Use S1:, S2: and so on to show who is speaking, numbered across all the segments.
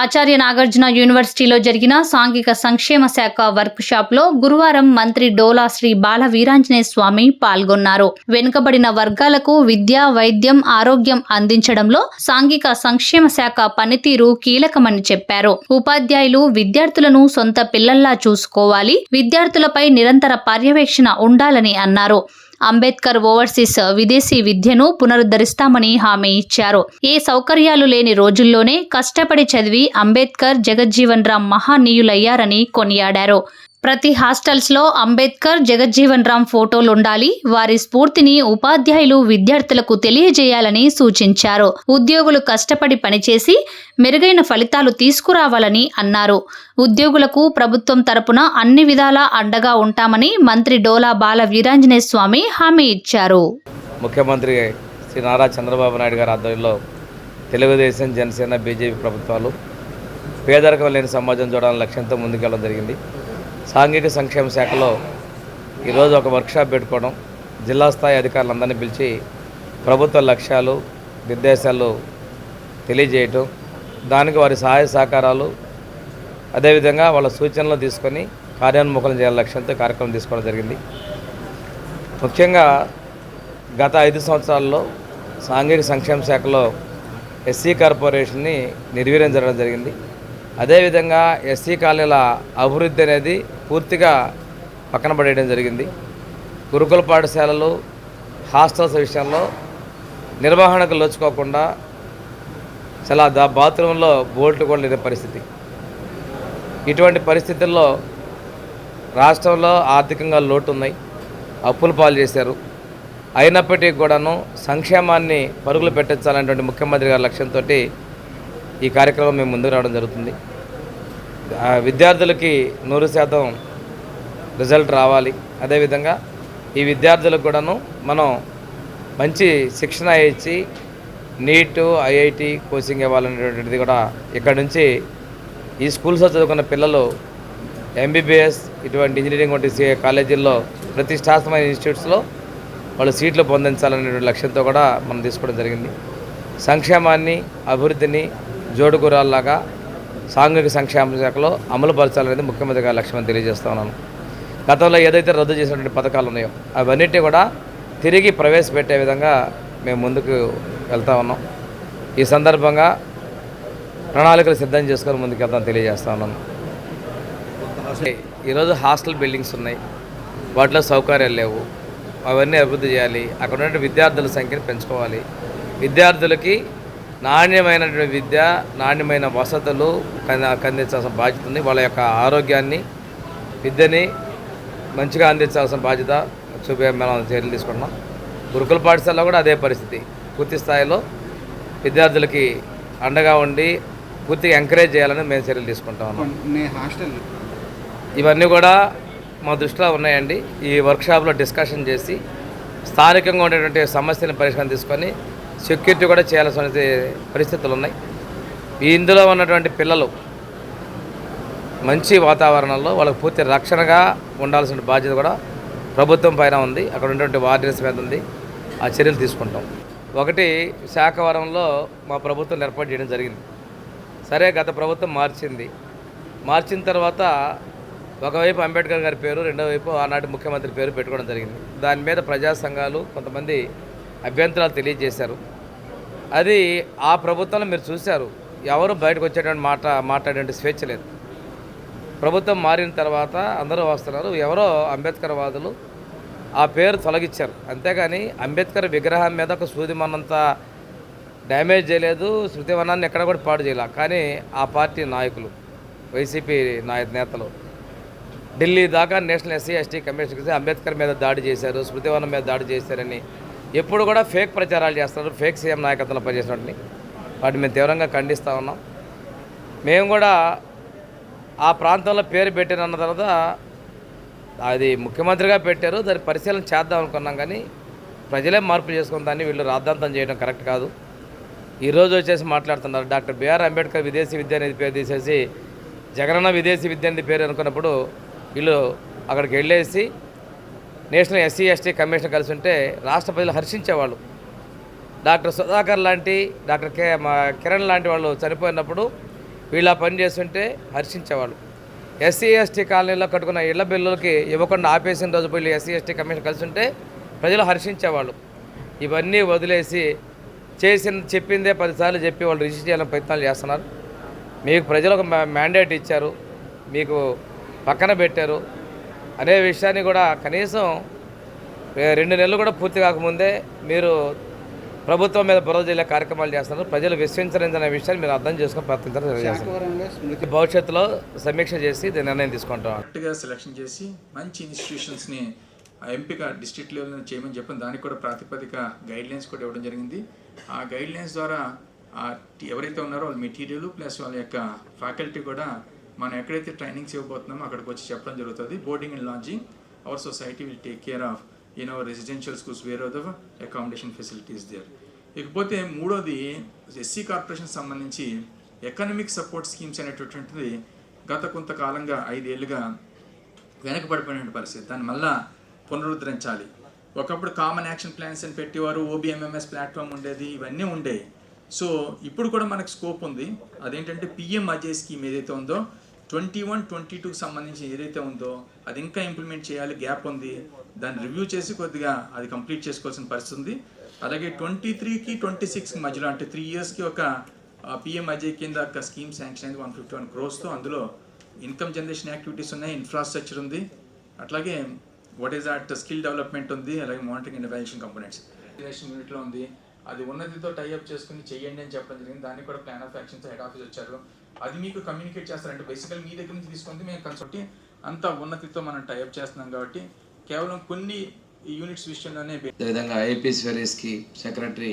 S1: ఆచార్య నాగార్జున యూనివర్సిటీలో జరిగిన సాంఘిక సంక్షేమ శాఖ వర్క్ షాప్లో గురువారం మంత్రి డోలా శ్రీ బాల వీరాంజనేయ స్వామి పాల్గొన్నారు. వెనుకబడిన వర్గాలకు విద్య వైద్యం ఆరోగ్యం అందించడంలో సాంఘిక సంక్షేమ శాఖ పనితీరు కీలకమని చెప్పారు. ఉపాధ్యాయులు విద్యార్థులను సొంత పిల్లల్లా చూసుకోవాలి విద్యార్థులపై నిరంతర పర్యవేక్షణ ఉండాలని అన్నారు. అంబేద్కర్ ఓవర్సీస్ విదేశీ విద్యను పునరుద్ధరిస్తామని హామీ ఇచ్చారు. ఏ సౌకర్యాలు లేని రోజుల్లోనే కష్టపడి చదివి అంబేద్కర్ జగజ్జీవన్ రామ్ మహానీయులయ్యారని కొనియాడారు. ప్రతి హాస్టల్స్లో అంబేద్కర్ జగజ్జీవన్ రామ్ ఫోటోలు ఉండాలి వారి స్ఫూర్తిని ఉపాధ్యాయులు విద్యార్థులకు తెలియజేయాలని సూచించారు. ఉద్యోగులు కష్టపడి పనిచేసి మెరుగైన ఫలితాలు తీసుకురావాలని అన్నారు. ఉద్యోగులకు ప్రభుత్వం తరపున అన్ని విధాలా అండగా ఉంటామని మంత్రి డోలా బాల వీరాంజనేయ స్వామి హామీ ఇచ్చారు.
S2: ముఖ్యమంత్రి శ్రీ నారా చంద్రబాబు నాయుడు గారి ఆధ్వర్యంలో తెలుగుదేశం జనసేన బీజేపీ ప్రభుత్వాలు పేదరికం లేని సమాజం చూడాలని లక్ష్యంతో ముందుకెళ్ళడం జరిగింది. సాంఘిక సంక్షేమ శాఖలో ఈరోజు ఒక వర్క్షాప్ పెట్టుకోవడం. జిల్లా స్థాయి అధికారులందరినీ పిలిచి ప్రభుత్వ లక్ష్యాలు నిర్దేశాలు తెలియజేయటం. దానికి వారి సహాయ సహకారాలు అదేవిధంగా వాళ్ళ సూచనలు తీసుకొని కార్యోన్ముఖం చేయాల లక్ష్యంతో కార్యక్రమం తీసుకోవడం జరిగింది. ముఖ్యంగా గత ఐదు సంవత్సరాల్లో సాంఘిక సంక్షేమ శాఖలో ఎస్సీ కార్పొరేషన్ని నిర్వీర్యం జరగడం జరిగింది. అదేవిధంగా ఎస్సీ కాలనీల అభివృద్ధి అనేది పూర్తిగా పక్కన పడేయడం జరిగింది. గురుకుల పాఠశాలలు హాస్టల్స్ విషయంలో నిర్వహణకు లోచుకోకుండా చాలా దా బాత్రూంలో బోల్ట్లు కూడా లేని పరిస్థితి. ఇటువంటి పరిస్థితుల్లో రాష్ట్రంలో ఆర్థికంగా లోటు ఉన్నాయి అప్పులు పాలు చేశారు. అయినప్పటికీ కూడాను సంక్షేమాన్ని పరుగులు పెట్టించాలనేటువంటి ముఖ్యమంత్రి గారి లక్ష్యంతో ఈ కార్యక్రమం మేము ముందుకు రావడం జరుగుతుంది. ఆ విద్యార్థులకి నూరు శాతం రిజల్ట్ రావాలి. అదేవిధంగా ఈ విద్యార్థులకు కూడాను మనం మంచి శిక్షణ ఇచ్చి నీటు ఐఐటి కోచింగ్ ఇవ్వాలనేటువంటిది కూడా ఇక్కడ నుంచి ఈ స్కూల్స్లో చదువుకున్న పిల్లలు ఎంబీబీఎస్ ఇటువంటి ఇంజనీరింగ్ వంటి కాలేజీల్లో ప్రతిష్టాత్మైన ఇన్స్టిట్యూట్స్లో వాళ్ళు సీట్లు పొందించాలనే లక్ష్యంతో కూడా మనం తీసుకోవడం జరిగింది. సంక్షేమాన్ని అభివృద్ధిని జోడుగురాల్లాగా సాంఘిక సంక్షేమ శాఖలో అమలు పరచాలనేది ముఖ్యమంత్రి గారి లక్ష్యం తెలియజేస్తా ఉన్నాను. గతంలో ఏదైతే రద్దు చేసినటువంటి పథకాలు ఉన్నాయో అవన్నిటి కూడా తిరిగి ప్రవేశపెట్టే విధంగా మేము ముందుకు వెళ్తా ఉన్నాం. ఈ సందర్భంగా ప్రణాళికలు సిద్ధం చేసుకొని ముందుకు వెళ్తాం తెలియజేస్తా ఉన్నాను. ఈరోజు హాస్టల్ బిల్డింగ్స్ ఉన్నాయి. వాటిలో సౌకర్యాలు లేవు. అవన్నీ అభివృద్ధి చేయాలి. అక్కడ ఉన్న విద్యార్థుల సంఖ్యను పెంచుకోవాలి. విద్యార్థులకి నాణ్యమైనటువంటి విద్య నాణ్యమైన వసతులు అందించాల్సిన బాధ్యత ఉంది వాళ్ళ యొక్క ఆరోగ్యాన్ని విద్యని మంచిగా అందించాల్సిన బాధ్యత చూపే మనం చర్యలు తీసుకుంటున్నాం. గురుకుల పాఠశాలలో కూడా అదే పరిస్థితి. పూర్తి స్థాయిలో విద్యార్థులకి అండగా ఉండి పూర్తిగా ఎంకరేజ్ చేయాలని మేము చర్యలు తీసుకుంటా ఉన్నాం. ఇవన్నీ కూడా మా దృష్టిలో ఉన్నాయండి. ఈ వర్క్షాప్లో డిస్కషన్ చేసి స్థానికంగా ఉండేటువంటి సమస్యలను పరిష్కారం తీసుకొని సెక్యూరిటీ కూడా చేయాల్సిన పరిస్థితులు ఉన్నాయి. ఈ ఇందులో ఉన్నటువంటి పిల్లలు మంచి వాతావరణంలో వాళ్ళకు పూర్తి రక్షణగా ఉండాల్సిన బాధ్యత కూడా ప్రభుత్వం పైన ఉంది. అక్కడ ఉన్నటువంటి వార్డెన్స్ మీద ఉంది. ఆ చర్యలు తీసుకుంటాం. ఒకటి శాఖవరంలో మా ప్రభుత్వం ఏర్పాటు చేయడం జరిగింది. సరే గత ప్రభుత్వం మార్చింది. మార్చిన తర్వాత ఒకవైపు అంబేద్కర్ గారి పేరు రెండో వైపు ఆనాటి ముఖ్యమంత్రి పేరు పెట్టుకోవడం జరిగింది. దాని మీద ప్రజా సంఘాలు కొంతమంది అభ్యంతరాలు తెలియజేశారు. అది ఆ ప్రభుత్వంలో మీరు చూశారు. ఎవరు బయటకు వచ్చేటువంటి మాట మాట్లాడేటువంటి స్వేచ్ఛ లేదు. ప్రభుత్వం మారిన తర్వాత అందరూ వస్తున్నారు. ఎవరో అంబేద్కర్ వాదులు ఆ పేరు తొలగించారు అంతేగాని అంబేద్కర్ విగ్రహం మీద ఒక సూదిమన్నంత డ్యామేజ్ చేయలేదు. శృతివనాన్ని ఎక్కడ కూడా పాడు చేయలే. కానీ ఆ పార్టీ నాయకులు వైసీపీ నాయ నేతలు ఢిల్లీ దాకా national SC ST commission Ambedkar మీద దాడి చేశారు స్మృతివనం మీద దాడి చేశారని ఎప్పుడు కూడా ఫేక్ ప్రచారాలు చేస్తారు ఫేక్ సీఎం నాయకత్వంలో పనిచేసినట్టుని వాటిని మేము తీవ్రంగా ఖండిస్తూ ఉన్నాం. మేము కూడా ఆ ప్రాంతంలో పేరు పెట్టినన్న తర్వాత అది ముఖ్యమంత్రిగా పెట్టారు దాని పరిశీలన చేద్దాం అనుకున్నాం కానీ ప్రజలే మార్పు చేసుకున్న దాన్ని వీళ్ళు రాద్ధాంతం చేయడం కరెక్ట్ కాదు. ఈరోజు వచ్చేసి మాట్లాడుతున్నారు డాక్టర్ బిఆర్ అంబేద్కర్ విదేశీ విద్య అనేది పేరు తీసేసి జగనన్న విదేశీ విద్య అనేది పేరు అనుకున్నప్పుడు వీళ్ళు అక్కడికి వెళ్ళేసి నేషనల్ ఎస్సీ ఎస్టీ కమిషన్ కలిసి ఉంటే రాష్ట్ర ప్రజలు హర్షించేవాళ్ళు. డాక్టర్ సుధాకర్ లాంటి డాక్టర్ కే మా కిరణ్ లాంటి వాళ్ళు చనిపోయినప్పుడు వీళ్ళ పని చేస్తుంటే హర్షించేవాళ్ళు. ఎస్సీ ఎస్టీ కాలనీలో కట్టుకున్న ఇళ్ళ బిల్లులకి ఇవ్వకుండా ఆపేసిన రోజు వీళ్ళు ఎస్సీ ఎస్టీ కమిషన్ కలిసి ఉంటే ప్రజలు హర్షించేవాళ్ళు. ఇవన్నీ వదిలేసి చేసిన చెప్పిందే పదిసార్లు చెప్పి వాళ్ళు రిజిస్టర్ చేయాలని ప్రయత్నాలు చేస్తున్నారు. మీకు ప్రజలు ఒక మ్యాండేట్ ఇచ్చారు. మీకు పక్కన పెట్టారు. అనే విషయాన్ని కూడా కనీసం రెండు నెలలు కూడా పూర్తి కాకముందే మీరు ప్రభుత్వం మీద బురద జల్లే కార్యక్రమాలు చేస్తున్నారు. ప్రజలు విశ్వసించలేదనే విషయాన్ని మీరు అర్థం చేసుకొని
S3: స్మృతి
S2: భవిష్యత్తులో సమీక్ష చేసి దీని నిర్ణయం తీసుకుంటాం.
S4: కరెక్ట్గా సెలెక్షన్ చేసి మంచి ఇన్స్టిట్యూషన్స్ని ఆ ఎంపిక డిస్ట్రిక్ట్ లెవెల్ చేయమని చెప్పిన దానికి కూడా ప్రాతిపదిక గైడ్ లైన్స్ కూడా ఇవ్వడం జరిగింది. ఆ గైడ్ లైన్స్ ద్వారా ఎవరైతే ఉన్నారో వాళ్ళ మెటీరియల్ ప్లస్ వాళ్ళ యొక్క ఫ్యాకల్టీ కూడా మనం ఎక్కడైతే ట్రైనింగ్స్ ఇవ్వబోతున్నామో అక్కడికి వచ్చి చెప్పడం జరుగుతుంది. Boarding and launching our society will take care of in our residential schools where of the accommodation facilities there ఇకపోతే మూడోది ఎస్సీ కార్పొరేషన్ సంబంధించి ఎకనమిక్ సపోర్ట్ స్కీమ్స్ అనేటటువంటిది గత కొంతకాలంగా ఐదేళ్ళుగా వెనకబడిపోయిన పరిస్థితి. దాన్ని మళ్ళా పునరుద్ధరించాలి. ఒకప్పుడు కామన్ యాక్షన్ ప్లాన్స్ అని పెట్టేవారు ఓబిఎంఎంఎస్ ప్లాట్ఫామ్ ఉండేది ఇవన్నీ ఉండేవి సో ఇప్పుడు కూడా మనకు స్కోప్ ఉంది. అదేంటంటే పిఎం అజయ్ స్కీమ్ ఏదైతే ఉందో ట్వంటీ వన్ ట్వంటీ టూకి సంబంధించి ఏదైతే ఉందో అది ఇంకా ఇంప్లిమెంట్ చేయాలి గ్యాప్ ఉంది. దాన్ని రివ్యూ చేసి కొద్దిగా అది కంప్లీట్ చేసుకోవాల్సిన పరిస్థితి ఉంది. అలాగే ట్వంటీ త్రీకి ట్వంటీ సిక్స్ మధ్యలో అంటే త్రీ ఇయర్స్కి ఒక పిఎం అజయ్ కింద ఒక స్కీమ్ శాంక్షన్ అయింది వన్ ఫిఫ్టీ వన్ క్రోస్తో అందులో ఇన్కమ్ జనరేషన్ యాక్టివిటీస్ ఉన్నాయి ఇన్ఫ్రాస్ట్రక్చర్ ఉంది. అట్లాగే what is that skill development ఉంది అలాగే మానిటరింగ్ అండ్ ఎవాల్యూషన్ కంపోనెంట్స్. యూనిట్లో ఉంది. అది ఉన్నదితో టైఅప్ చేసుకుని చేయండి అని చెప్పడం జరిగింది. దానికి కూడా plan of actions head office వచ్చారు. అది మీకు కమ్యూనికేట్ చేస్తారంటే బేసికల్ మీ దగ్గర నుంచి తీసుకుంది మేము కన్సల్టీ అంత ఉన్నతితో మనం టైఅప్ చేస్తున్నాం కాబట్టి కేవలం కొన్ని యూనిట్స్ విషయంలోనే
S2: అదేవిధంగా ఐపీఎస్ వెరీస్కి సెక్రటరీ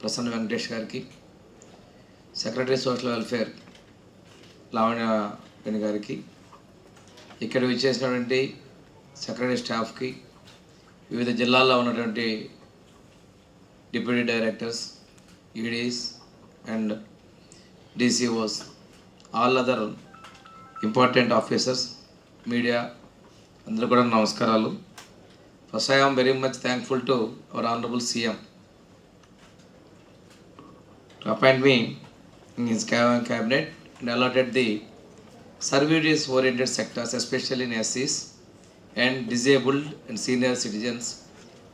S2: ప్రసన్న వెంకటేష్ గారికి సెక్రటరీ సోషల్ వెల్ఫేర్ లావణ్య పెన్ గారికి ఇక్కడ విచ్చేసినటువంటి సెక్రటరీ స్టాఫ్కి వివిధ జిల్లాల్లో ఉన్నటువంటి deputy directors EDs and DCOs all other important officers media అందరూ కూడా నమస్కారాలు. First I'm very much thankful to our honourable CM. To appoint me in his cabinet and allotted the service oriented sectors especially in ఎస్సీస్ and disabled and senior citizens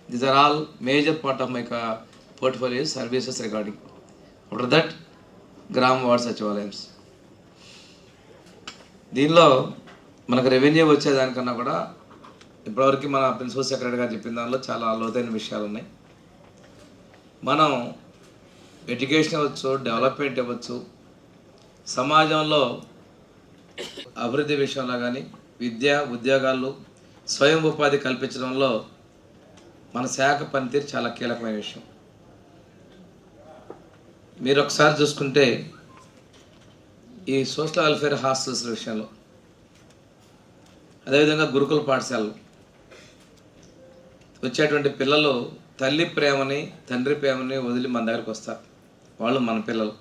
S2: these are all major part of my portfolio services recording after that gram ward సచివాలయన్స్ దీనిలో మనకు revenue వచ్చేదానికన్నా కూడా ఇప్పటివరకు మన principal secretary గారు చెప్పిన దానిలో చాలా లోతైన విషయాలు ఉన్నాయి. మనం ఎడ్యుకేషన్ ఇవ్వచ్చు డెవలప్మెంట్ ఇవ్వచ్చు సమాజంలో అభివృద్ధి విషయంలో కానీ విద్య ఉద్యోగాలు స్వయం ఉపాధి కల్పించడంలో మన శాఖ పనితీరు చాలా కీలకమైన విషయం. మీరు ఒకసారి చూసుకుంటే ఈ సోషల్ వెల్ఫేర్ హాస్టల్స్ విషయంలో అదేవిధంగా గురుకుల పాఠశాలలు వచ్చేటువంటి పిల్లలు తల్లి ప్రేమని తండ్రి ప్రేమని వదిలి మన దగ్గరికి వస్తారు. వాళ్ళు మన పిల్లలు.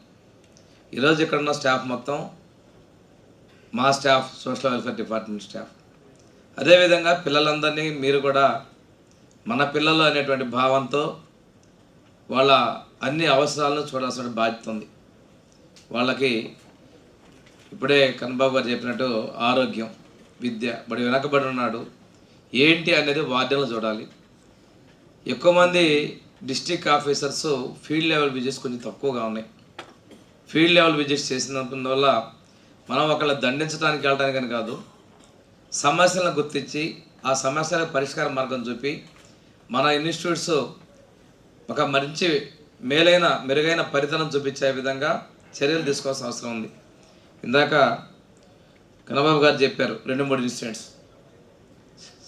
S2: ఈరోజు ఇక్కడ ఉన్న స్టాఫ్ మొత్తం మా staff social welfare department staff. అదేవిధంగా పిల్లలందరినీ మీరు కూడా మన పిల్లలు అనేటువంటి భావంతో వాళ్ళ అన్ని అవసరాలను చూడాల్సిన బాధ్యత ఉంది. వాళ్ళకి ఇప్పుడే కన్నబాబు గారు చెప్పినట్టు ఆరోగ్యం విద్య బడి వెనకబడి ఉన్నాడు ఏంటి అనేది వార్డెన్లు చూడాలి. ఎక్కువ మంది district officers field level visits కొంచెం తక్కువగా ఉన్నాయి. ఫీల్డ్ లెవెల్ విజిట్స్ చేసినందువల్ల మనం ఒకళ్ళ దండించడానికి వెళ్ళడానికని కాదు సమస్యలను గుర్తించి ఆ సమస్యలకు పరిష్కార మార్గం చూపి మన ఇన్స్టిట్యూట్స్ ఒక మంచి మేలైన మెరుగైన పరితనం చూపించే విధంగా చర్యలు తీసుకోవాల్సిన అవసరం ఉంది. ఇందాక కన్నబాబు గారు చెప్పారు రెండు మూడు ఇన్సిడెంట్స్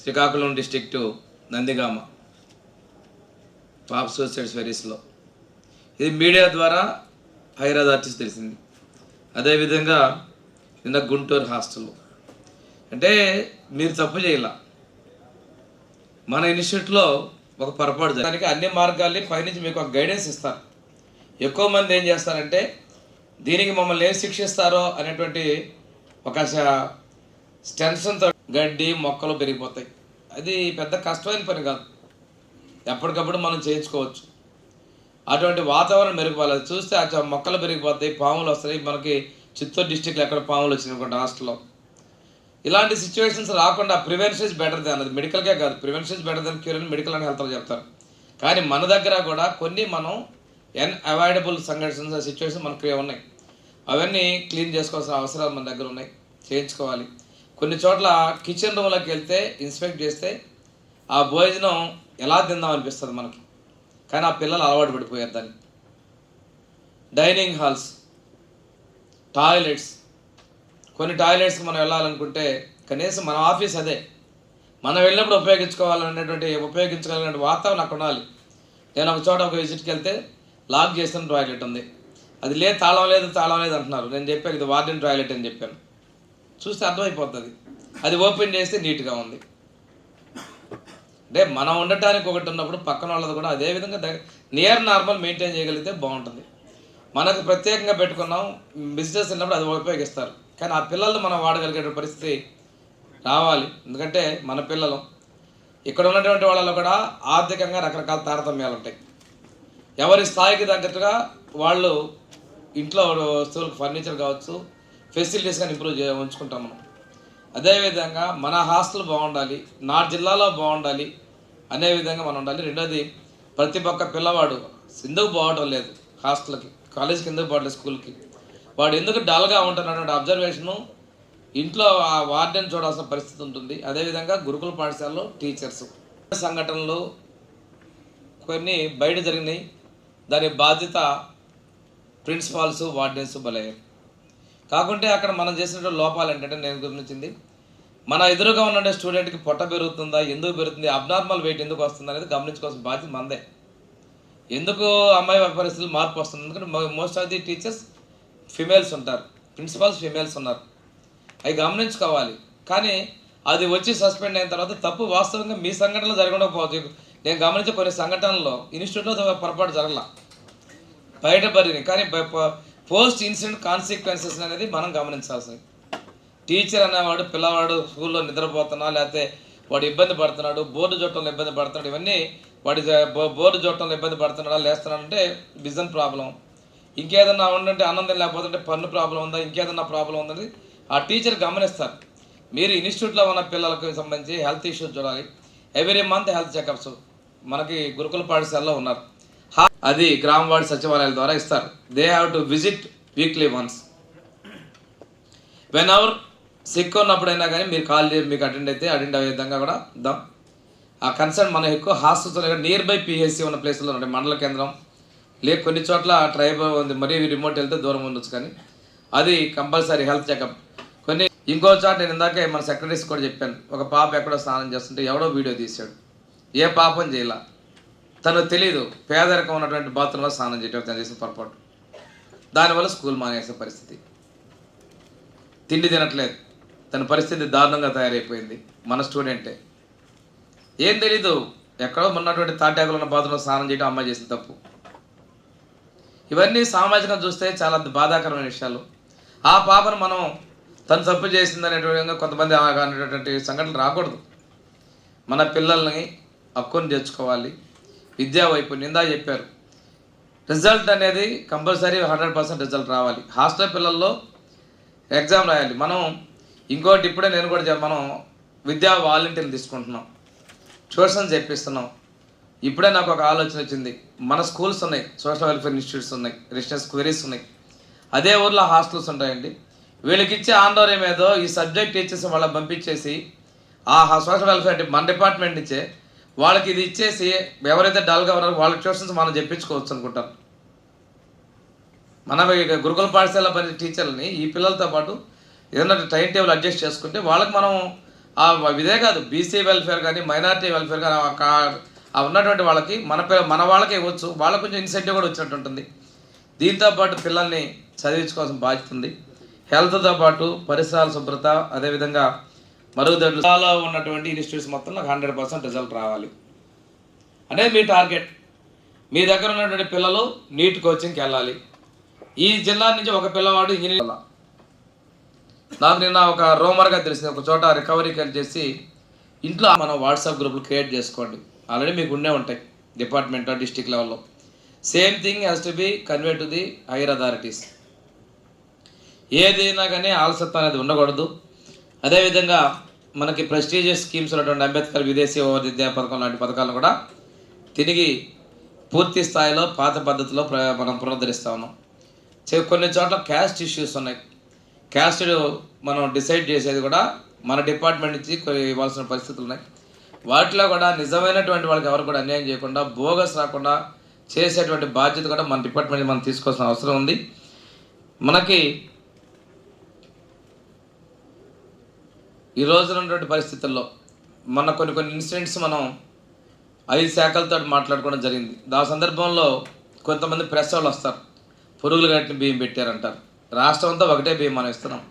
S2: శ్రీకాకుళం డిస్టిక్టు నందిగామ. పాప్ సూసైడ్ వెరీస్లో. ఇది మీడియా ద్వారా హైదరాబాద్ ఆర్టిస్ట్ తెలిసింది. అదేవిధంగా నిన్న గుంటూరు హాస్టల్లో అంటే మీరు తప్పు చేయాల. మన ఇన్స్టిట్యూట్లో ఒక పొరపాటు దానికి అన్ని మార్గాల్ని పైనుంచి మీకు ఒక గైడెన్స్ ఇస్తారు. ఎక్కువ మంది ఏం చేస్తారంటే దీనికి మమ్మల్ని ఏం శిక్షిస్తారో అనేటువంటి ఒక టెన్షన్తో గడ్డి మొక్కలు పెరిగిపోతాయి. అది పెద్ద కష్టమైన పని కాదు. ఎప్పటికప్పుడు మనం చేయించుకోవచ్చు. అటువంటి వాతావరణం మెరుగుపోవాలి చూస్తే ఆ మొక్కలు పెరిగిపోతాయి పాములు వస్తాయి. మనకి చిత్తూరు డిస్టిక్లో ఎక్కడ పాములు వచ్చినాయి హాస్టల్లో. ఇలాంటి సిచ్యువేషన్స్ రాకుండా ప్రివెన్షన్ ఇస్ బెటర్ దాన్ అది మెడికల్కే కాదు. Prevention is better than cure అని మెడికల్ అని హెల్త్లో చెప్తారు. కానీ మన దగ్గర కూడా కొన్ని మనం ఎన్ అవాయిడబుల్ సంఘటన సిచ్యువేషన్ మనకు ఉన్నాయి. అవన్నీ క్లీన్ చేసుకోవాల్సిన అవసరాలు మన దగ్గర ఉన్నాయి. చేయించుకోవాలి. కొన్ని చోట్ల కిచెన్ రూమ్లోకి వెళ్తే ఇన్స్పెక్ట్ చేస్తే ఆ భోజనం ఎలా తిందాం అనిపిస్తుంది మనకి. కానీ ఆ పిల్లలు అలవాటు పడిపోయారు దాన్ని. డైనింగ్ హాల్స్ టాయిలెట్స్ కొన్ని టాయిలెట్స్కి మనం వెళ్ళాలనుకుంటే కనీసం మన ఆఫీస్ అదే. మనం వెళ్ళినప్పుడు ఉపయోగించుకోవాలనేటువంటి ఉపయోగించగలిగిన వాతావరణం అక్కడ ఉండాలి. నేను ఒక చోట ఒక విజిట్కి వెళ్తే లాక్ చేసిన టాయిలెట్ ఉంది. అది లేదు తాళం లేదు తాళం లేదు అంటున్నారు. నేను చెప్పాను ఇది వార్డెన్ టాయిలెట్ అని చెప్పాను. చూస్తే అర్థమైపోతుంది. అది ఓపెన్ చేస్తే నీట్గా ఉంది. అంటే మనం ఉండటానికి ఒకటి ఉన్నప్పుడు పక్కన వాళ్ళది కూడా అదే విధంగా నియర్ నార్మల్ మెయింటైన్ చేయగలిగితే బాగుంటుంది. మనకు ప్రత్యేకంగా పెట్టుకున్నాం బిజినెస్ ఉన్నప్పుడు అది ఉపయోగిస్తారు. కానీ ఆ పిల్లలు మనం వాడగలిగే పరిస్థితి రావాలి. ఎందుకంటే మన పిల్లలు ఇక్కడ ఉన్నటువంటి వాళ్ళలో కూడా ఆర్థికంగా రకరకాల తారతమ్యాలు ఉంటాయి. ఎవరి స్థాయికి తగ్గట్టుగా వాళ్ళు ఇంట్లో వస్తువులకు ఫర్నిచర్ కావచ్చు ఫెసిలిటీస్ కానీ ఇంప్రూవ్ చే ఉంచుకుంటాం మనం. అదేవిధంగా మన హాస్టల్ బాగుండాలి నా జిల్లాలో బాగుండాలి అనే విధంగా మనం ఉండాలి. రెండోది ప్రతి ఒక్క పిల్లవాడు ఎందుకు పోవడం లేదు హాస్టల్కి కాలేజీకి ఎందుకు పోవట్లేదు స్కూల్కి? వాడు ఎందుకు డల్గా ఉంటున్నటువంటి అబ్జర్వేషను ఇంట్లో ఆ వార్డెన్ చూడాల్సిన పరిస్థితి ఉంటుంది. అదేవిధంగా గురుకుల పాఠశాలలో టీచర్స్. సంఘటనలు కొన్ని బయట జరిగినాయి. దాని బాధ్యత ప్రిన్సిపాల్స్ వార్డెన్స్ బలయ్యారు కాకుంటే అక్కడ మనం చేసినటువంటి లోపాలు ఏంటంటే నేను గమనించింది మన ఎదురుగా ఉన్న స్టూడెంట్కి పొట్ట పెరుగుతుందా ఎందుకు పెరుగుతుంది అబ్నార్మల్ వెయిట్ ఎందుకు వస్తుంది అనేది గమనించుకోవాల్సిన బాధ్యత మందే. ఎందుకు అమ్మాయి పరిస్థితులు మార్పు వస్తుంది? ఎందుకంటే most of the teachers females ఉంటారు. ప్రిన్సిపాల్స్ ఫిమేల్స్ ఉన్నారు. అవి గమనించుకోవాలి. కానీ అది వచ్చి సస్పెండ్ అయిన తర్వాత తప్పు వాస్తవంగా మీ సంఘటనలు జరగకపోవచ్చు. నేను గమనించే కొన్ని సంఘటనల్లో ఇన్స్టిట్యూట్లో పొరపాటు జరగలా. బయటపడింది. కానీ పోస్ట్ ఇన్సిడెంట్ కాన్సిక్వెన్సెస్ అనేది మనం గమనించాల్సింది. టీచర్ అనేవాడు పిల్లవాడు స్కూల్లో నిద్రపోతున్నా లేకపోతే వాడు ఇబ్బంది పడుతున్నాడు బోర్డు చూడటంలో ఇబ్బంది పడుతున్నాడు ఇవన్నీ వాడి బోర్డు చూడటంలో ఇబ్బంది పడుతున్నాడా లేస్తున్నాడు అంటే విజన్ ప్రాబ్లం. ఇంకేదన్నా ఉండంటే ఆనందం లేకపోతే పన్ను ప్రాబ్లం ఉందా ఇంకేదన్నా ప్రాబ్లం ఉందని ఆ టీచర్ గమనిస్తారు. మీరు ఇన్స్టిట్యూట్లో ఉన్న పిల్లలకు సంబంధించి హెల్త్ ఇష్యూస్ చూడాలి. Every month health checkups. మనకి గురుకుల పాఠశాలలో ఉన్నారు. అది గ్రామ వార్డు సచివాలయాల ద్వారా ఇస్తారు. They have to visit weekly once when our sick ఉన్నప్పుడైనా కానీ మీరు కాల్ చేసి మీకు అటెండ్ అయితే అటెండ్ అయ్యే విధంగా కూడా ఇద్దాం ఆ కన్సర్న్ మనం ఎక్కువ హాస్పిటల్ నియర్ బై పిహెచ్సి ఉన్న ప్లేస్లో ఉంటాయి మండల కేంద్రం. లే కొన్ని చోట్ల ట్రైబల్ ఉంది మరీ రిమోట్ వెళ్తే దూరం ఉండొచ్చు కానీ. అది కంపల్సరీ హెల్త్ చెకప్ కొన్ని ఇంకో చోట నేను ఇందాకే మన సెక్రటరీస్ కూడా చెప్పాను. ఒక పాప ఎక్కడో స్నానం చేస్తుంటే ఎవడో వీడియో తీశాడు. ఏ పాపం చేయాల. తను తెలియదు పేదరికం ఉన్నటువంటి బాత్రూంలో స్నానం చేయటం తను చేసిన పొరపాటు. దానివల్ల స్కూల్ మానేసే పరిస్థితి. తిండి తినట్లేదు. తన పరిస్థితి దారుణంగా తయారైపోయింది. మన స్టూడెంటే. ఏం తెలీదు. ఎక్కడో ఉన్నటువంటి తాటాకులు ఉన్న బాత్రూంలో స్నానం చేయడం అమ్మాయి చేసిన తప్పు. ఇవన్నీ సామాజికంగా చూస్తే చాలా బాధాకరమైన విషయాలు. ఆ పాపను మనం తను తప్పు చేసిందనేటువంటి విధంగా కొంతమంది ఆ- అనేటటువంటి సంఘటనలు రాకూడదు. మన పిల్లల్ని అక్కుని తెచ్చుకోవాలి. విద్యా వైపు నిందా చెప్పారు. రిజల్ట్ అనేది కంపల్సరీ హండ్రెడ్ పర్సెంట్ రిజల్ట్ రావాలి. హాస్టల్ పిల్లల్లో ఎగ్జామ్ రాయాలి. మనం ఇంకోటి ఇప్పుడే నేను కూడా మనం విద్యా వాలంటీర్ని తీసుకుంటున్నాం. ట్యూషన్స్ చెప్పిస్తున్నాం ఇప్పుడే నాకు ఒక ఆలోచన వచ్చింది. మన స్కూల్స్ ఉన్నాయి. సోషల్ వెల్ఫేర్ ఇన్స్టిట్యూట్స్ ఉన్నాయి. రిజిస్టర్స్ క్వరీస్ ఉన్నాయి. అదే ఊర్లో హాస్టల్స్ ఉంటాయండి. వీళ్ళకి ఇచ్చే ఆందోళన ఏదో ఈ సబ్జెక్ట్ టీచర్స్ వాళ్ళకి పంపించేసి ఆ సోషల్ వెల్ఫేర్ మన డిపార్ట్మెంట్ నుంచే వాళ్ళకి ఇది ఇచ్చేసి ఎవరైతే డల్గా ఉన్నారో వాళ్ళ ట్యూషన్స్ మనం చెప్పించుకోవచ్చు అనుకుంటాను మన గురుకుల పాఠశాల పని టీచర్లని ఈ పిల్లలతో పాటు ఏదైనా టైం టేబుల్ అడ్జస్ట్ చేసుకుంటే వాళ్ళకి మనం ఆ ఇదే కాదు బీసీ వెల్ఫేర్ కానీ మైనారిటీ వెల్ఫేర్ కానీ ఆ ఉన్నటువంటి వాళ్ళకి మన మన వాళ్ళకే ఇవ్వచ్చు. వాళ్ళకి కొంచెం ఇన్సెంటివ్ కూడా వచ్చినట్టు ఉంటుంది. దీంతో పాటు పిల్లల్ని చదివించుకోవాల్సిన బాధ్యత ఉంది. హెల్త్తో పాటు పరిసరాల శుభ్రత అదేవిధంగా మరుగుదొడ్లలో ఉన్నటువంటి ఇన్స్టిట్యూట్స్ మొత్తం నాకు హండ్రెడ్ పర్సెంట్ రిజల్ట్ రావాలి. అనేది మీ టార్గెట్ మీ దగ్గర ఉన్నటువంటి పిల్లలు నీట్ కోచింగ్కి వెళ్ళాలి. ఈ జిల్లా నుంచి ఒక పిల్లవాడు ఇంజనీర్ నాకు నిన్న ఒక రోమర్గా తెలిసింది. ఒక చోట రికవరీ కేర్ చేసి ఇంట్లో మనం వాట్సాప్ గ్రూపులు క్రియేట్ చేసుకోండి. ఆల్రెడీ మీకు ఉండే ఉంటాయి. డిపార్ట్మెంట్ డిస్టిక్ లెవెల్లో same thing has to be convey to the higher authorities ఏదైనా కానీ ఆలస్యత్వం అనేది ఉండకూడదు. అదేవిధంగా మనకి ప్రెస్టీజియస్ స్కీమ్స్ ఉన్నటువంటి అంబేద్కర్ విదేశీ విద్యా పథకం లాంటి పథకాలను కూడా తిరిగి పూర్తి స్థాయిలో పాత పద్ధతిలో ప్ర మనం పునరుద్ధరిస్తా ఉన్నాం. కొన్ని చోట్ల క్యాస్ట్ ఇష్యూస్ ఉన్నాయి. క్యాస్ట్ మనం డిసైడ్ చేసేది కూడా మన డిపార్ట్మెంట్ నుంచి కొన్ని ఇవ్వాల్సిన పరిస్థితులు ఉన్నాయి. వాటిలో కూడా నిజమైనటువంటి వాళ్ళకి ఎవరు కూడా అన్యాయం చేయకుండా బోగస్ రాకుండా చేసేటువంటి బాధ్యత కూడా మన డిపార్ట్మెంట్ మనం తీసుకోవాల్సిన అవసరం ఉంది. మనకి ఈ రోజున ఉన్నటువంటి పరిస్థితుల్లో మన కొన్ని కొన్ని ఇన్సిడెంట్స్ మనం ఐదు శాఖలతో మాట్లాడుకోవడం జరిగింది. ఆ సందర్భంలో కొంతమంది ప్రెస్ వాళ్ళు వస్తారు. పురుగులు కట్టిన బియ్యం పెట్టారంటారు. రాష్ట్రం అంతా ఒకటే బియ్యం మనం ఇస్తున్నాం.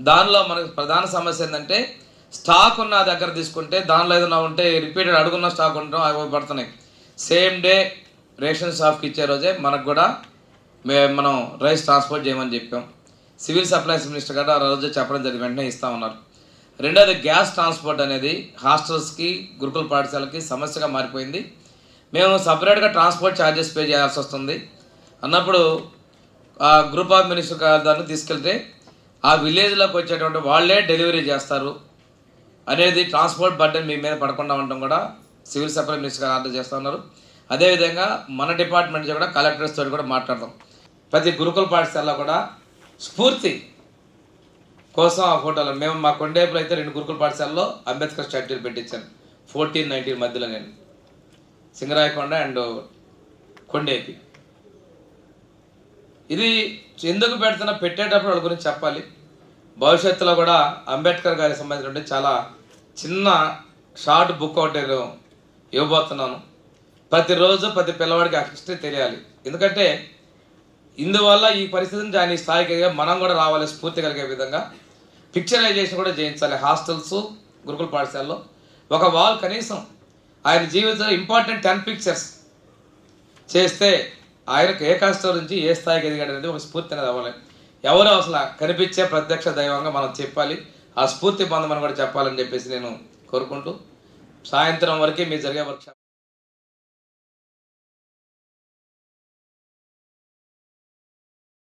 S2: దానిలో మనకు ప్రధాన సమస్య ఏంటంటే స్టాక్ ఉన్న దగ్గర తీసుకుంటే దానిలో ఏదైనా ఉంటే రిపీటెడ్ అడుగున్న స్టాక్ ఉండడం అవి పడుతున్నాయి. సేమ్ డే రేషన్ షాప్కి ఇచ్చే రోజే మనకు కూడా మే మనం రైస్ ట్రాన్స్పోర్ట్ చేయమని చెప్పాం. సివిల్ సప్లైస్ మినిస్టర్ గారు ఆ రోజు చెప్పడం జరిగి వెంటనే ఇస్తామన్నారు రెండోది గ్యాస్ ట్రాన్స్పోర్ట్ అనేది హాస్టల్స్కి గురుకుల పాఠశాలకి సమస్యగా మారిపోయింది. మేము సపరేట్గా ట్రాన్స్పోర్ట్ ఛార్జెస్ పే చేయాల్సి వస్తుంది. అన్నప్పుడు ఆ గ్రూప్ ఆఫ్ మినిస్టర్ దాన్ని తీసుకెళ్తే ఆ విలేజ్లోకి వచ్చేటువంటి వాళ్ళే డెలివరీ చేస్తారు. అనేది ట్రాన్స్పోర్ట్ బర్డెన్ మీ మీద పడకుండా ఉండడం కూడా సివిల్ సప్లై మినిస్టర్ గారు ఆర్డర్ చేస్తూ ఉన్నారు. అదేవిధంగా మన డిపార్ట్మెంట్ కూడా కలెక్టర్స్ తోటి కూడా మాట్లాడదాం. ప్రతి గురుకుల పాఠశాలలో కూడా స్ఫూర్తి కోసం ఆ ఫోటోలు మేము మా కొండేపులో అయితే రెండు గురుకుల పాఠశాలలో అంబేద్కర్ స్టాట్యూలు పెట్టించాను ఫోర్టీన్ నైన్టీన్ మధ్యలో నేను. సింగరాయకొండ అండ్ కొండేపి. ఇది ఎందుకు పెడుతున్నా పెట్టేటప్పుడు వాళ్ళ గురించి చెప్పాలి. భవిష్యత్తులో కూడా అంబేద్కర్ గారికి సంబంధించినటువంటి చాలా చిన్న షార్ట్ బుక్ ఒకటి నేను ఇవ్వబోతున్నాను. ప్రతిరోజు ప్రతి పిల్లవాడికి ఆ హిస్టరీ తెలియాలి. ఎందుకంటే ఇందువల్ల ఈ పరిస్థితిని దాని స్థాయికి మనం కూడా రావాలి స్ఫూర్తి కలిగే విధంగా. పిక్చరైజేషన్ కూడా చేయించాలి. హాస్టల్స్ గురుకుల పాఠశాలలో ఒక వాల్ కనీసం ఆయన జీవితంలో ఇంపార్టెంట్ టెన్ పిక్చర్స్ చేస్తే ఆయనకు ఏ కష్టం నుంచి ఏ స్థాయికి ఎదిగాడు అనేది ఒక స్ఫూర్తి అనేది అవ్వాలి. ఎవరు అసలు కనిపించే ప్రత్యక్ష దైవంగా మనం చెప్పాలి. ఆ స్ఫూర్తి బంధం అని కూడా చెప్పాలని చెప్పేసి నేను కోరుకుంటూ సాయంత్రం వరకే మీరు జరిగే వర్క్షాప్